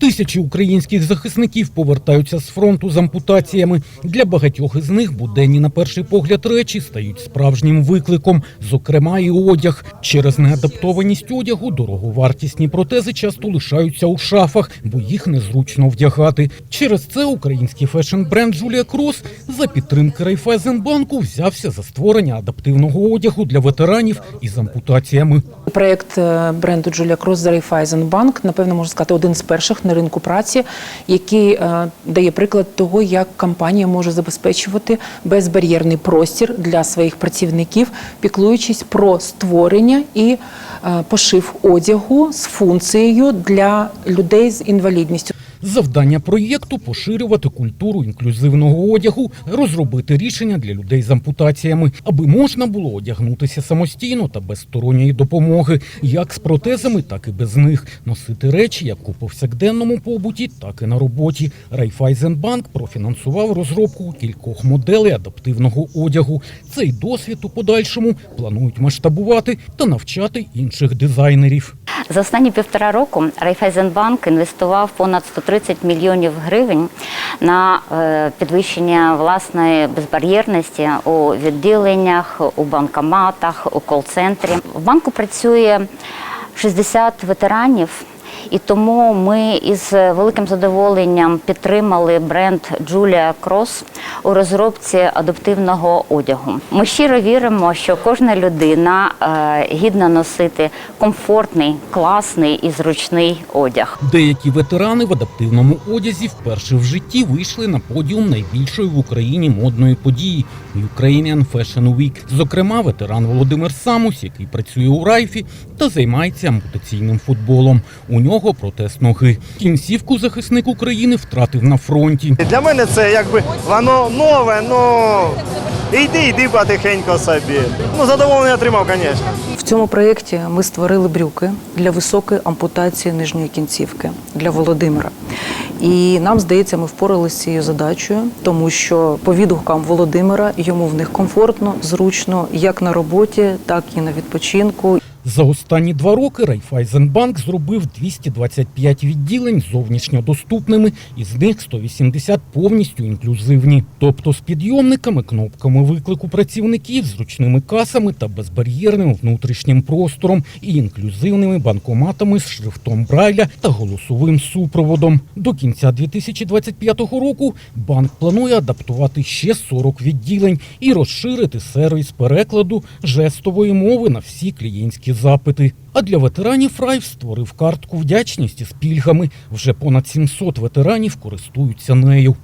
Тисячі українських захисників повертаються з фронту з ампутаціями. Для багатьох із них буденні на перший погляд речі стають справжнім викликом, зокрема і одяг. Через неадаптованість одягу дороговартісні протези часто лишаються у шафах, бо їх незручно вдягати. Через це український фешн-бренд Джулія Крос за підтримки Райфайзенбанку взявся за створення адаптивного одягу для ветеранів із ампутаціями. Проєкт е, бренду Julia Cross за Raiffeisenbank, напевно, можна сказати, один з перших на ринку праці, який е, дає приклад того, як компанія може забезпечувати безбар'єрний простір для своїх працівників, піклуючись про створення і е, пошив одягу з функцією для людей з інвалідністю. Завдання проєкту поширювати культуру інклюзивного одягу, розробити рішення для людей з ампутаціями, аби можна було одягнутися самостійно та без сторонньої допомоги, як з протезами, так і без них, носити речі як у повсякденному побуті, так і на роботі. Райфайзенбанк профінансував розробку кількох моделей адаптивного одягу. Цей досвід у подальшому планують масштабувати та навчати інших дизайнерів. За останні півтора року Райфайзенбанк інвестував понад 130 мільйонів гривень на е, підвищення власної безбар'єрності у відділеннях, у банкоматах, у кол-центрі. В банку працює 60 ветеранів. І тому ми із великим задоволенням підтримали бренд Julia Cross у розробці адаптивного одягу. Ми щиро віримо, що кожна людина е, гідна носити комфортний, класний і зручний одяг. Деякі ветерани в адаптивному одязі вперше в житті вийшли на подіум найбільшої в Україні модної події Ukrainian Fashion Week. Зокрема, ветеран Володимир Самус, який працює у Райфі та займається ампутаційним футболом. У нього протез ноги. Кінцівку захисник України втратив на фронті. Для мене це якби воно нове, ну йди, йди потихеньку собі. Ну, задоволення отримав, звісно. В цьому проєкті ми створили брюки для високої ампутації нижньої кінцівки для Володимира. І нам здається, ми впоралися з цією задачею, тому що по відгукам Володимира йому в них комфортно, зручно як на роботі, так і на відпочинку. За останні два роки Райфайзенбанк зробив 225 відділень зовнішньо доступними, із них 180 повністю інклюзивні, тобто з підйомниками, кнопками виклику працівників, зручними касами та безбар'єрним внутрішнім простором і інклюзивними банкоматами з шрифтом Брайля та голосовим супроводом. До кінця 2025 року банк планує адаптувати ще 40 відділень і розширити сервіс перекладу жестової мови на всі клієнтські запити. А для ветеранів Райф створив картку вдячності з пільгами. Вже понад 700 ветеранів користуються нею.